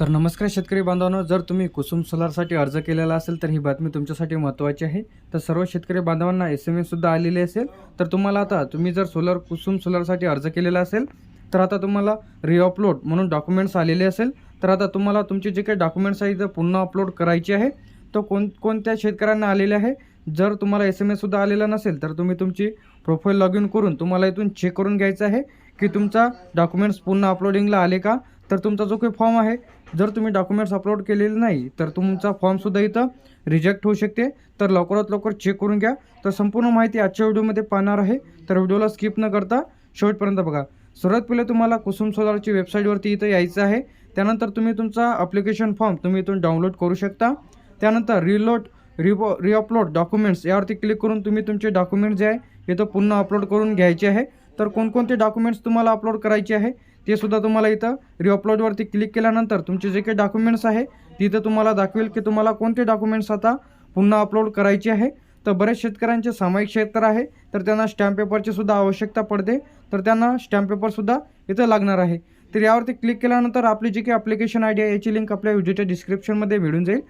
तर नमस्कार शेतकरी बांधवांनो जर तुम्ही कुसुम सोलारसाठी अर्ज केलेला असेल तर ही बातमी तुमच्यासाठी महत्त्वाची आहे. तर सर्व शेतकरी बांधवांना एस एम एससुद्धा आलेली असेल. तर तुम्हाला आता तुम्ही जर सोलर कुसुम सोलारसाठी अर्ज केलेला असेल तर आता तुम्हाला रिअपलोड म्हणून डॉक्युमेंट्स आलेले असेल. तर आता तुम्हाला तुमचे जे काही डॉक्युमेंट्स आहेत ते पुन्हा अपलोड करायचे आहे. तो कोण कोणत्या शेतकऱ्यांना आलेले आहे? जर तुम्हाला एस एम एससुद्धा आलेला नसेल तर तुम्ही तुमची प्रोफाईल लॉग इन करून तुम्हाला इथून चेक करून घ्यायचं आहे की तुमचा डॉक्युमेंट्स पुन्हा अपलोडिंगला आले का? तर तुमचा जो काही फॉर्म आहे जर तुम्ही डॉक्युमेंट्स अपलोड केलेले नाही तर तुमचा फॉर्मसुद्धा इथं रिजेक्ट होऊ शकते. तर लवकरात लवकर चेक करून घ्या. तर संपूर्ण माहिती आजच्या व्हिडिओमध्ये पाहणार आहे. तर व्हिडिओला स्किप न करता शेवटपर्यंत बघा. सर्वात पहिले तुम्हाला कुसुम सोलारची वेबसाईटवरती इथं यायचं आहे. त्यानंतर तुम्ही तुमचा अप्लिकेशन फॉर्म तुम्ही इथून डाउनलोड करू शकता. त्यानंतर रिलोड रिपो रिअपलोड डॉक्युमेंट्स यावरती क्लिक करून तुम्ही तुमचे डॉक्युमेंट्स जे आहे इथं पुन्हा अपलोड करून घ्यायचे आहे. तर कोणकोणते डॉक्युमेंट्स तुम्हाला अपलोड करायचे आहे ते सुद्धा तुम्हाला इथं रिअपलोडवरती क्लिक केल्यानंतर तुमचे जे काही डॉक्युमेंट्स आहे तिथं तुम्हाला दाखवेल की तुम्हाला कोणते डॉक्युमेंट्स आता पुन्हा अपलोड करायचे आहे. तर बरेच शेतकऱ्यांचे सामायिक क्षेत्र आहे तर त्यांना स्टॅम्प पेपरची सुद्धा आवश्यकता पडते तर त्यांना स्टॅम्प पेपरसुद्धा इथं लागणार आहे. तर यावरती क्लिक केल्यानंतर आपली जी काही ॲप्लिकेशन आय डी आहे याची लिंक आपल्या व्हिडिओच्या डिस्क्रिप्शनमध्ये मिळून जाईल.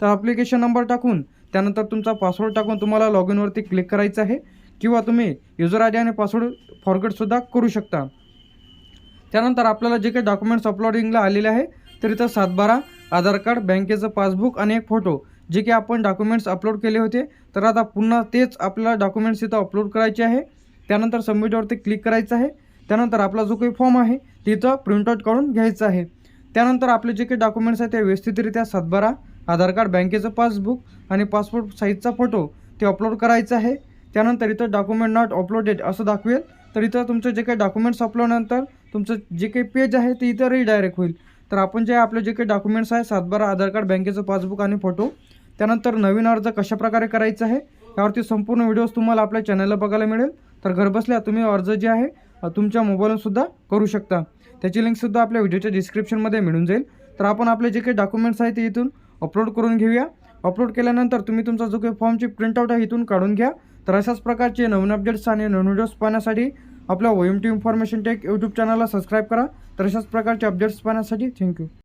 तर ॲप्लिकेशन नंबर टाकून त्यानंतर तुमचा पासवर्ड टाकून तुम्हाला लॉग इनवरती क्लिक करायचं आहे. किंवा तुम्ही युजर आय डी आणि पासवर्ड फॉरगेटसुद्धा करू शकता. त्यानंतर आपल्याला जे काही डॉक्युमेंट्स अपलोडिंगला आलेले आहे तर इथं सातबारा आधार कार्ड बँकेचं पासबुक आणि एक फोटो जे की आपण डॉक्युमेंट्स अपलोड केले होते तर आता पुन्हा तेच आपल्याला डॉक्युमेंट्स इथं अपलोड करायचे आहे. त्यानंतर सबमिटवरती क्लिक करायचं आहे. त्यानंतर आपला जो काही फॉर्म आहे तिथं प्रिंटआउट काढून घ्यायचं आहे. त्यानंतर आपले जे काही डॉक्युमेंट्स आहेत ते व्यवस्थितरित्या सातबारा आधार कार्ड बँकेचं पासबुक आणि पासपोर्ट साईजचा फोटो ते अपलोड करायचं आहे. त्यानंतर इथं डॉक्युमेंट नॉट अपलोडेड असं दाखवेल. तर इथं तुमचं जे काही डॉक्युमेंट्स अपलोडनंतर तुमचं जे काही पेज आहे ते इथं रिडायरेक्ट होईल. तर आपण जे आपले जे काही डॉक्युमेंट्स आहे सातबारा आधार कार्ड बँकेचं पासबुक आणि फोटो त्यानंतर नवीन अर्ज कशाप्रकारे करायचा आहे यावरती संपूर्ण व्हिडिओज तुम्हाला आपल्या चॅनलला बघायला मिळेल. तर घरबसल्या तुम्ही अर्ज जे आहे तुमच्या मोबाईलवरसुद्धा करू शकता. त्याची लिंकसुद्धा आपल्या व्हिडिओच्या डिस्क्रिप्शनमध्ये मिळून जाईल. तर आपण आपले जे काही डॉक्युमेंट्स आहे ते इथून अपलोड करून घेऊया. अपलोड केल्यानंतर तुम्ही तुमचा जो काही फॉर्मची प्रिंटआउट आहे इथून काढून घ्या. तर अशाच प्रकारचे नवीन अपडेट्स आणि नवीन व्हिडिओज पाहण्यासाठी आपल्या OM T information tech YouTube चॅनलला सबस्क्राईब करा. तर अशाच प्रकारचे अपडेट्स पाहण्यासाठी थँक्यू